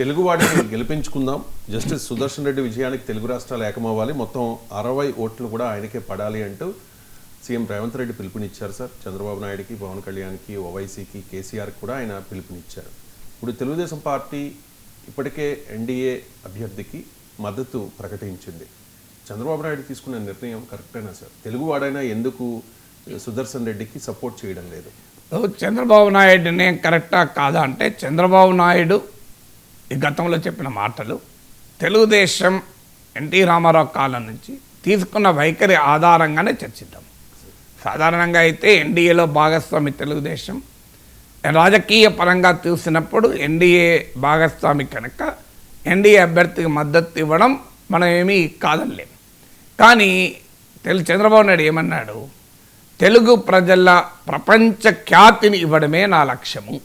తెలుగువాడిని గెలిపించుకుందాం. జస్టిస్ సుదర్శన్ రెడ్డి విజయానికి తెలుగు రాష్ట్రాలు ఏకమవ్వాలి. మొత్తం అరవై ఓట్లు కూడా ఆయనకే పడాలి అంటూ సీఎం రేవంత్ రెడ్డి పిలుపునిచ్చారు సార్. చంద్రబాబు నాయుడుకి పవన్ కళ్యాణ్కి ఓవైసీకి కేసీఆర్కి కూడా ఆయన పిలుపునిచ్చారు. ఇప్పుడు తెలుగుదేశం పార్టీ ఇప్పటికే ఎన్డీఏ అభ్యర్థికి మద్దతు ప్రకటించింది. చంద్రబాబు నాయుడు తీసుకున్న నిర్ణయం కరెక్టేనా సార్? తెలుగువాడైనా ఎందుకు సుదర్శన్ రెడ్డికి సపోర్ట్ చేయడం లేదు? చంద్రబాబు నాయుడునే కరెక్టా కాదా అంటే చంద్రబాబు నాయుడు ఈ గతంలో చెప్పిన మాటలు తెలుగుదేశం ఎన్టీ రామారావు కాలం నుంచి తీసుకున్న వైఖరి ఆధారంగానే చర్చిద్దాం. సాధారణంగా అయితే ఎన్డీఏలో భాగస్వామి తెలుగుదేశం రాజకీయ పరంగా చూసినప్పుడు ఎన్డీఏ భాగస్వామి కనుక ఎన్డీఏ అభ్యర్థికి మద్దతు ఇవ్వడం మనం ఏమీ కాదనిలేం. కానీ తెలు చంద్రబాబు నాయుడు ఏమన్నాడు? తెలుగు ప్రజల ప్రపంచ ఖ్యాతిని ఇవ్వడమే నా లక్ష్యము.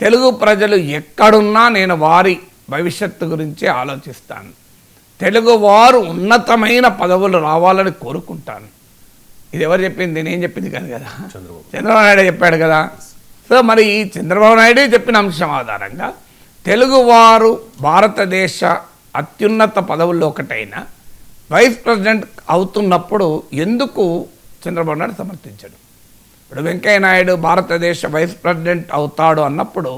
తెలుగు ప్రజలు ఎక్కడున్నా నేను వారి భవిష్యత్తు గురించి ఆలోచిస్తాను. తెలుగు వారు ఉన్నతమైన పదవులు రావాలని కోరుకుంటాను. ఇది ఎవరు చెప్పింది? నేను చెప్పింది కాదు కదా? చంద్రబాబు. చంద్రబాబు నాయుడు చెప్పాడు కదా? సో మరి ఈ చంద్రబాబు నాయుడే చెప్పిన అంశం ఆధారంగా తెలుగువారు భారతదేశ అత్యున్నత పదవుల్లో ఒకటైన వైస్ ప్రెసిడెంట్ అవుతున్నప్పుడు ఎందుకు చంద్రబాబు నాయుడు సమర్థించాడు? ఇప్పుడు వెంకయ్య నాయుడు భారతదేశ వైస్ ప్రెసిడెంట్ అవుతాడు అన్నప్పుడు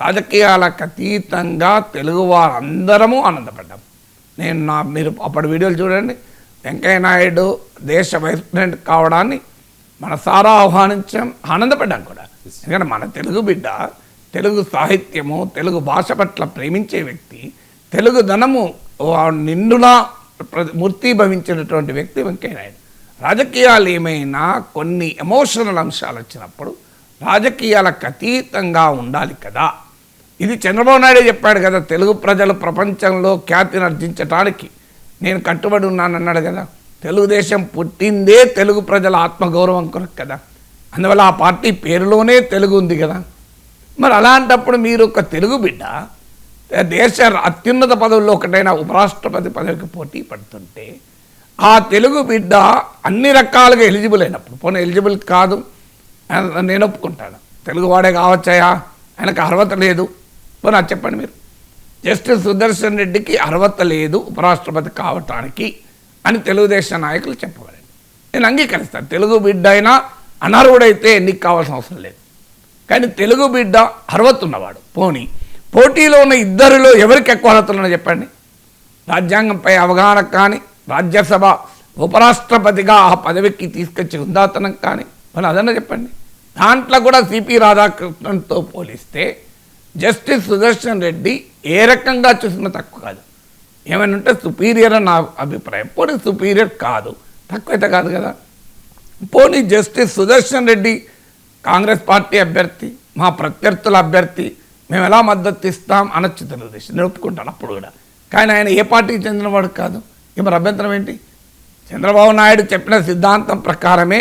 రాజకీయాలకు అతీతంగా తెలుగు వారందరము ఆనందపడ్డాం. నేను నా మీరు అప్పటి వీడియోలు చూడండి. వెంకయ్య నాయుడు దేశ వైస్ ప్రెసిడెంట్ కావడాన్ని మన సారా ఆహ్వానించాం ఆనందపడ్డాం కూడా. ఎందుకంటే మన తెలుగు బిడ్డ తెలుగు సాహిత్యము తెలుగు భాష పట్ల ప్రేమించే వ్యక్తి తెలుగు ధనము నిండులా ప్ర- మూర్తీభవించినటువంటి వ్యక్తి వెంకయ్య నాయుడు రాజకీయాలు ఏమైనా కొన్ని ఎమోషనల్ అంశాలు వచ్చినప్పుడు రాజకీయాలకు అతీతంగా ఉండాలి కదా. ఇది చంద్రబాబు నాయుడు చెప్పాడు కదా తెలుగు ప్రజలు ప్రపంచంలో ఖ్యాతిని అర్జించటానికి. నేను కట్టుబడి ఉన్నానన్నాడు కదా. తెలుగుదేశం పుట్టిందే తెలుగు ప్రజల ఆత్మగౌరవం కొరకు కదా. అందువల్ల ఆ పార్టీ పేరులోనే తెలుగు ఉంది కదా. మరి అలాంటప్పుడు మీరు ఒక తెలుగు బిడ్డ దేశ అత్యున్నత పదవుల్లో ఒకటైన ఉపరాష్ట్రపతి పదవికి పోటీ పడుతుంటే ఆ తెలుగు బిడ్డ అన్ని రకాలుగా ఎలిజిబుల్ అయినప్పుడు పోనీ ఎలిజిబుల్ కాదు నేను ఒప్పుకుంటాను. తెలుగువాడే కావచ్చాయా? ఆయనకు అర్హత లేదు. పోనీ అది చెప్పండి మీరు. జస్టిస్ సుదర్శన్ రెడ్డికి అర్హత లేదు ఉపరాష్ట్రపతి కావటానికి అని తెలుగుదేశం నాయకులు చెప్పగలండి నేను అంగీకరిస్తాను. తెలుగు బిడ్డ అయినా అనర్హుడైతే ఎన్నిక కావాల్సిన అవసరం లేదు. కానీ తెలుగు బిడ్డ అర్హత ఉన్నవాడు. పోనీ పోటీలో ఉన్న ఇద్దరిలో ఎవరికి ఎక్కువ అర్హతలు ఉన్నాయో చెప్పండి. రాజ్యాంగంపై అవగాహన కానీ రాజ్యసభ ఉపరాష్ట్రపతిగా ఆ పదవికి తీసుకొచ్చి ఉందాతనం కానీ మరి అదన్నా చెప్పండి. దాంట్లో కూడా సిపి రాధాకృష్ణన్తో పోలిస్తే జస్టిస్ సుదర్శన్ రెడ్డి ఏ రకంగా చూసినా తక్కువ కాదు. ఏమైనా ఉంటే సుపీరియర్ అని నా అభిప్రాయం. పోనీ సుపీరియర్ కాదు. తక్కువైతే కాదు కదా. పోనీ జస్టిస్ సుదర్శన్ రెడ్డి కాంగ్రెస్ పార్టీ అభ్యర్థి మా ప్రత్యర్థుల అభ్యర్థి మేము ఎలా మద్దతు ఇస్తాం అనొచ్చు తెలుగుదేశం నేను ఒప్పుకుంటాను అప్పుడు కూడా. కానీ ఆయన ఏ పార్టీకి చెందినవాడు కాదు. మరి అభ్యంతరం ఏంటి? చంద్రబాబు నాయుడు చెప్పిన సిద్ధాంతం ప్రకారమే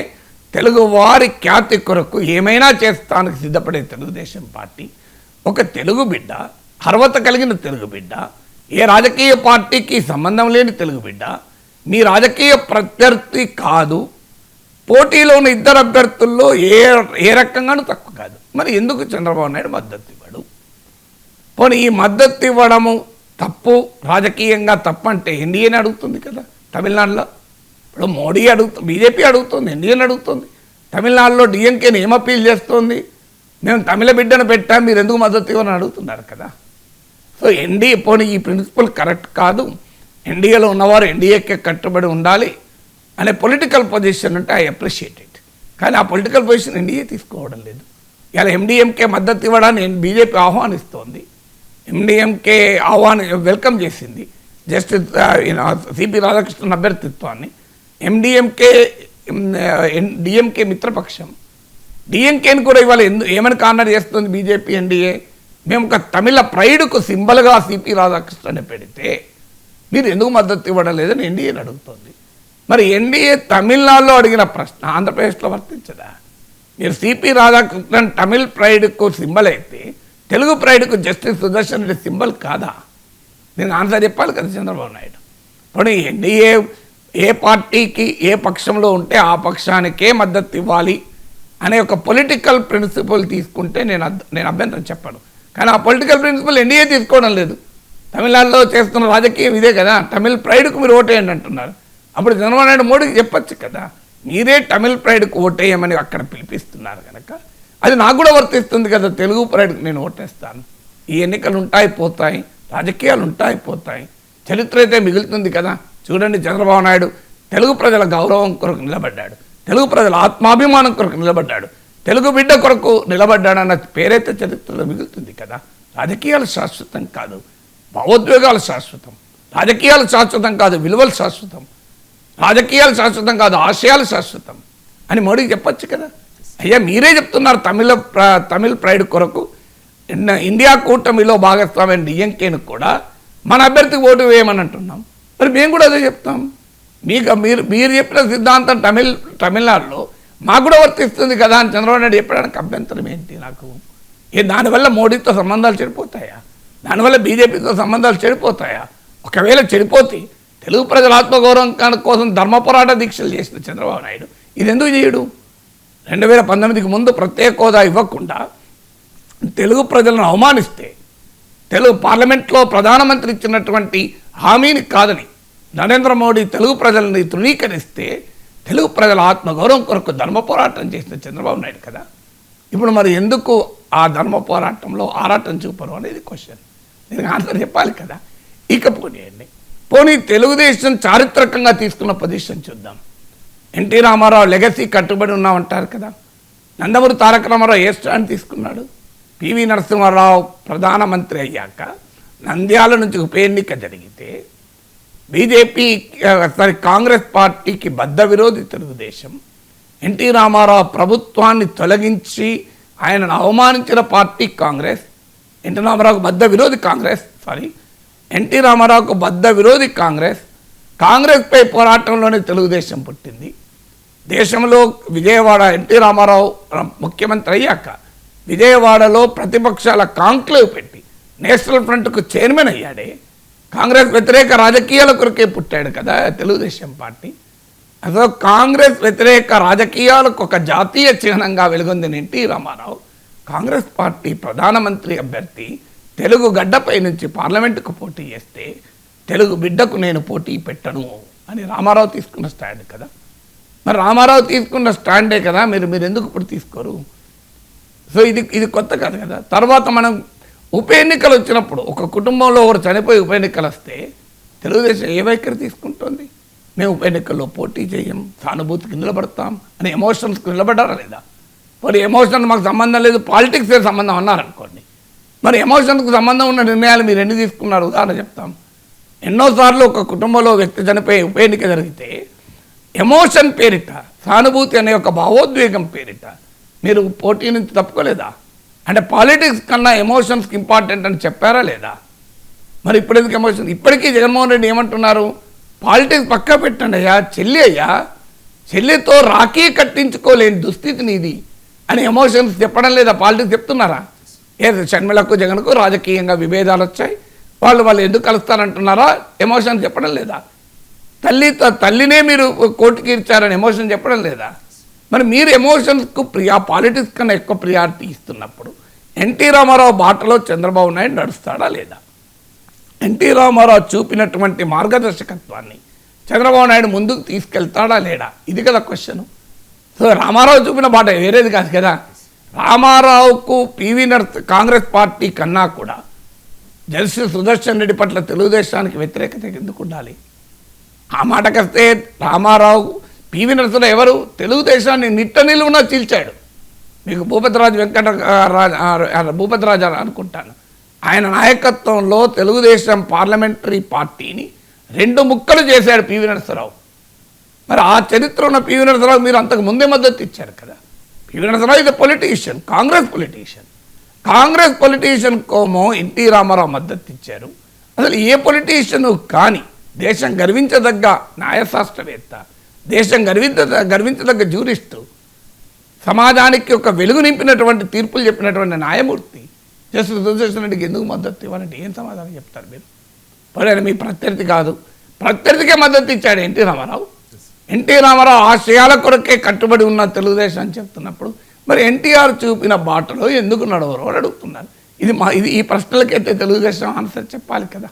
తెలుగువారి ఖ్యాతి కొరకు ఏమైనా చేస్తానికి సిద్ధపడే తెలుగుదేశం పార్టీ ఒక తెలుగు బిడ్డ అర్హత కలిగిన తెలుగు బిడ్డ ఏ రాజకీయ పార్టీకి సంబంధం లేని తెలుగు బిడ్డ మీ రాజకీయ ప్రత్యర్థి కాదు పోటీలో ఉన్న ఇద్దరు అభ్యర్థుల్లో ఏ ఏ రకంగానూ తక్కువ కాదు. మరి ఎందుకు చంద్రబాబు నాయుడు మద్దతు ఇవ్వడు? పోనీ ఈ మద్దతు ఇవ్వడము తప్పు రాజకీయంగా తప్పంటే ఎన్డీఏని అడుగుతుంది కదా తమిళనాడులో. ఇప్పుడు మోడీ అడుగుతు బీజేపీ అడుగుతుంది ఎన్డీఏని అడుగుతుంది. తమిళనాడులో డిఎంకేని ఏం అప్పీల్ చేస్తుంది. మేము తమిళ బిడ్డను పెట్టాం మీరు ఎందుకు మద్దతు ఇవ్వని అడుగుతున్నారు కదా. సో ఎన్డీఏ పోనీ ఈ ప్రిన్సిపల్ కరెక్ట్ కాదు. ఎన్డీఏలో ఉన్నవారు ఎన్డీఏకే కట్టుబడి ఉండాలి అనే పొలిటికల్ పొజిషన్ ఉంటే ఐ అప్రిషియేట్ ఇట్. కానీ ఆ పొలిటికల్ పొజిషన్ ఎన్డీఏ తీసుకోవడం లేదు. ఇలా ఎండిఎంకే మద్దతు ఇవ్వడాన్ని బీజేపీ ఆహ్వానిస్తోంది. ఎండిఎంకే ఆహ్వాన వెల్కమ్ చేసింది. జస్టిస్ సిపి రాధాకృష్ణన్ అభ్యర్థిత్వాన్ని. ఎండిఎంకే డిఎంకే మిత్రపక్షం. డిఎంకేని కూడా ఇవాళ ఎందు ఏమని కార్నర్ చేస్తుంది బీజేపీ ఎన్డీఏ మేము ఒక తమిళ ప్రైడ్కు సింబల్గా సిపి రాధాకృష్ణని పెడితే మీరు ఎందుకు మద్దతు ఇవ్వడం లేదని ఎన్డీఏని అడుగుతోంది. మరి ఎన్డీఏ తమిళనాడులో అడిగిన ప్రశ్న ఆంధ్రప్రదేశ్లో వర్తించదా? మీరు సిపి రాధాకృష్ణన్ తమిళ్ ప్రైడ్కు సింబల్ అయితే తెలుగు ప్రైడ్కు జస్టిస్ సుదర్శన్ రెడ్డి సింబల్ కాదా? దీనికి ఆన్సర్ చెప్పాలి కదా చంద్రబాబు నాయుడు. ఇప్పుడు ఎన్డీఏ ఏ పార్టీకి ఏ పక్షంలో ఉంటే ఆ పక్షానికే మద్దతు ఇవ్వాలి అనే ఒక పొలిటికల్ ప్రిన్సిపల్ తీసుకుంటే నేను నేను అభ్యంతరం చెప్పాను. కానీ ఆ పొలిటికల్ ప్రిన్సిపల్ ఎన్డీఏ తీసుకోవడం లేదు. తమిళనాడులో చేస్తున్న రాజకీయం ఇదే కదా. తమిళ్ ప్రైడ్కు మీరు ఓటేయండి అంటున్నారు. అప్పుడు చంద్రబాబు నాయుడు మోడీకి చెప్పచ్చు కదా. మీరే తమిళ్ ప్రైడ్కు ఓటేయమని అక్కడ పిలిపిస్తున్నారు కనుక అది నాకు కూడా వర్తిస్తుంది కదా. తెలుగు ప్రైడ్కి నేను ఓటేస్తాను. ఈ ఎన్నికలు ఉంటాయి పోతాయి రాజకీయాలు ఉంటాయి పోతాయి. చరిత్ర అయితే మిగులుతుంది కదా. చూడండి చంద్రబాబు నాయుడు తెలుగు ప్రజల గౌరవం కొరకు నిలబడ్డాడు. తెలుగు ప్రజల ఆత్మాభిమానం కొరకు నిలబడ్డాడు. తెలుగు బిడ్డ కొరకు నిలబడ్డాడన్న పేరైతే చరిత్రలో మిగులుతుంది కదా. రాజకీయాలు శాశ్వతం కాదు. భావోద్వేగాలు శాశ్వతం. రాజకీయాలు శాశ్వతం కాదు విలువలు శాశ్వతం. రాజకీయాలు శాశ్వతం కాదు ఆశయాలు శాశ్వతం అని మోడీకి చెప్పొచ్చు కదా. అయ్యా మీరే చెప్తున్నారు తమిళ ప్ర- తమిళ్ ప్రైడ్ కొరకు. ఇండియా కూటమిలో భాగస్వామ్యం డిఎంకేను కూడా మన అభ్యర్థికి ఓటు వేయమని అంటున్నాం. మరి మేము కూడా అదే చెప్తాం. మీకు మీరు మీరు చెప్పిన సిద్ధాంతం తమిళ్ తమిళనాడులో మాకు కూడా వర్తిస్తుంది కదా అని చంద్రబాబు నాయుడు చెప్పడానికి అభ్యంతరం ఏంటి నాకు? ఏ దానివల్ల మోడీతో సంబంధాలు చెడిపోతాయా? దానివల్ల బీజేపీతో సంబంధాలు చెడిపోతాయా? ఒకవేళ చెడిపోతే తెలుగు ప్రజల ఆత్మగౌరవం కోసం ధర్మ పోరాట దీక్షలు చేసిన చంద్రబాబు నాయుడు. ఇది ఎందుకు చేయడు? రెండు వేల పంతొమ్మిదికి ముందు ప్రత్యేక హోదా ఇవ్వకుండా తెలుగు ప్రజలను అవమానిస్తే తెలుగు పార్లమెంట్లో ప్రధానమంత్రి ఇచ్చినటువంటి హామీని కాదని నరేంద్ర మోడీ తెలుగు ప్రజలని తృణీకరిస్తే తెలుగు ప్రజల ఆత్మగౌరవం కొరకు ధర్మ పోరాటం చేసిన చంద్రబాబు నాయుడు కదా. ఇప్పుడు మరి ఎందుకు ఆ ధర్మ పోరాటంలో ఆరాటం చూపరు అనేది క్వశ్చన్ దీనికి ఆన్సర్ చెప్పాలి కదా. ఇక పోనీయండి పోనీ తెలుగుదేశం చారిత్రకంగా తీసుకున్న పొజిషన్ చూద్దాం. ఎన్టీ రామారావు లెగసీ కట్టుబడి ఉన్నామంటారు కదా. నందమూరి తారక రామారావు ఏ స్టాండ్ తీసుకున్నాడు? పివి నరసింహారావు ప్రధానమంత్రి అయ్యాక నంద్యాల నుంచి ఉప ఎన్నిక జరిగితే బీజేపీ సారీ కాంగ్రెస్ పార్టీకి బద్ద విరోధి తెలుగుదేశం ఎన్టీ రామారావు ప్రభుత్వాన్ని తొలగించి ఆయనను అవమానించిన పార్టీ కాంగ్రెస్ ఎన్టీ రామారావుకు బద్ద విరోధి కాంగ్రెస్ సారీ ఎన్టీ రామారావుకు బద్ద విరోధి కాంగ్రెస్ కాంగ్రెస్పై పోరాటంలోనే తెలుగుదేశం పుట్టింది. దేశంలో విజయవాడ ఎన్టీ రామారావు ముఖ్యమంత్రి అయ్యాక విజయవాడలో ప్రతిపక్షాల కాంక్లేవ్ పెట్టి నేషనల్ ఫ్రంట్కు చైర్మన్ అయ్యాడే. కాంగ్రెస్ వ్యతిరేక రాజకీయాల కొరకే పుట్టాడు కదా తెలుగుదేశం పార్టీ. అసలు కాంగ్రెస్ వ్యతిరేక రాజకీయాలకు ఒక జాతీయ చిహ్నంగా వెలుగొందిన ఎన్టీ రామారావు కాంగ్రెస్ పార్టీ ప్రధానమంత్రి అభ్యర్థి తెలుగు గడ్డపై నుంచి పార్లమెంటుకు పోటీ చేస్తే తెలుగు బిడ్డకు నేను పోటీ పెట్టను అని రామారావు తీసుకున్న స్టాండ్ కదా. మరి రామారావు తీసుకున్న స్టాండే కదా మీరు మీరు ఎందుకు ఇప్పుడు తీసుకోరు? సో ఇది ఇది కొత్త కాదు కదా. తర్వాత మనం ఉప ఎన్నికలు వచ్చినప్పుడు ఒక కుటుంబంలో ఒకరు చనిపోయి ఉప ఎన్నికలు వస్తే తెలుగుదేశం ఏ వైఖరి తీసుకుంటుంది? మేము ఉప ఎన్నికల్లో పోటీ చేయం సానుభూతికి నిలబడతాం అని ఎమోషన్స్కి నిలబడ్డారా లేదా? మరి ఎమోషన్ మాకు సంబంధం లేదు పాలిటిక్స్ సంబంధం అన్నారనుకోండి. మరి ఎమోషన్కు సంబంధం ఉన్న నిర్ణయాలు మీరు ఎన్ని తీసుకున్నారు? ఉదాహరణ చెప్తాం. ఎన్నోసార్లు ఒక కుటుంబంలో వ్యక్తి చనిపోయి ఉప ఎన్నిక జరిగితే ఎమోషన్ పేరిట సానుభూతి అనే ఒక భావోద్వేగం పేరిట మీరు పోటీ నుంచి తప్పుకోలేదా? అంటే పాలిటిక్స్ కన్నా ఎమోషన్స్కి ఇంపార్టెంట్ అని చెప్పారా లేదా? మరి ఇప్పుడు ఎందుకు ఎమోషన్? ఇప్పటికీ జగన్మోహన్ రెడ్డి ఏమంటున్నారు? పాలిటిక్స్ పక్క పెట్టండి అయ్యా చెల్లి అయ్యా చెల్లితో రాఖీ కట్టించుకోలేని దుస్థితి నీది అని ఎమోషన్స్ చెప్పడం లేదా? పాలిటిక్స్ చెప్తున్నారా? ఏదో షర్మిలకు జగన్కు రాజకీయంగా విభేదాలు వచ్చాయి వాళ్ళు వాళ్ళు ఎందుకు కలుస్తారంటున్నారా? ఎమోషన్ చెప్పడం లేదా? తల్లి త- తల్లినే మీరు కోర్టుకి ఇచ్చారని ఎమోషన్ చెప్పడం లేదా? మరి మీరు ఎమోషన్స్కు ప్రియా పాలిటిక్స్ కన్నా ఎక్కువ ప్రియారిటీ ఇస్తున్నప్పుడు ఎన్టీ రామారావు బాటలో చంద్రబాబు నాయుడు నడుస్తాడా లేదా? ఎన్టీ రామారావు చూపినటువంటి మార్గదర్శకత్వాన్ని చంద్రబాబు నాయుడు ముందుకు తీసుకెళ్తాడా లేడా ఇది కదా క్వశ్చన్. సో రామారావు చూపిన బాట వేరేది కాదు కదా. రామారావుకు పివి నర్స్ కాంగ్రెస్ పార్టీ కన్నా కూడా జస్టిస్ సుదర్శన్ రెడ్డి పట్ల తెలుగుదేశానికి వ్యతిరేకత ఎందుకు ఉండాలి? ఆ మాటకొస్తే రామారావు పివి నరసింహ ఎవరు? తెలుగుదేశాన్ని నిట్ట నిలువున చీల్చాడు. మీకు భూపతిరాజు వెంకట భూపతిరాజు అని అనుకుంటాను. ఆయన నాయకత్వంలో తెలుగుదేశం పార్లమెంటరీ పార్టీని రెండు ముక్కలు చేశాడు పివి నరసరావు మరి ఆ చరిత్ర ఉన్న పివి నరసరావు మీరు అంతకు ముందే మద్దతు ఇచ్చారు కదా. పివి నరసరావు ఇది politician Congress politician Congress politician కోమో NT Ramarao మద్దతు ఇచ్చారు. అసలు ఏ పొలిటీషియన్ కానీ దేశం గర్వించదగ్గ న్యాయశాస్త్రవేత్త దేశం గర్వించ గర్వించదగ్గ జూరిస్టు సమాజానికి ఒక వెలుగు నింపినటువంటి తీర్పులు చెప్పినటువంటి న్యాయమూర్తి జస్టిస్ సుదర్శన్ రెడ్డికి ఎందుకు మద్దతు ఇవ్వాలంటే ఏం సమాధానం చెప్తారు మీరు? మరి మీ ప్రత్యర్థి కాదు. ప్రత్యర్థికే మద్దతు ఇచ్చాడు ఎన్టీ రామారావు. ఎన్టీ రామారావు ఆశయాల కొరకే కట్టుబడి ఉన్న తెలుగుదేశం అని చెప్తున్నప్పుడు మరి ఎన్టీఆర్ చూపిన బాటలో ఎందుకు నడవరు అని అడుగుతున్నారు. ఇది మా ఇది ఈ ప్రశ్నలకైతే తెలుగుదేశం ఆన్సర్ చెప్పాలి కదా.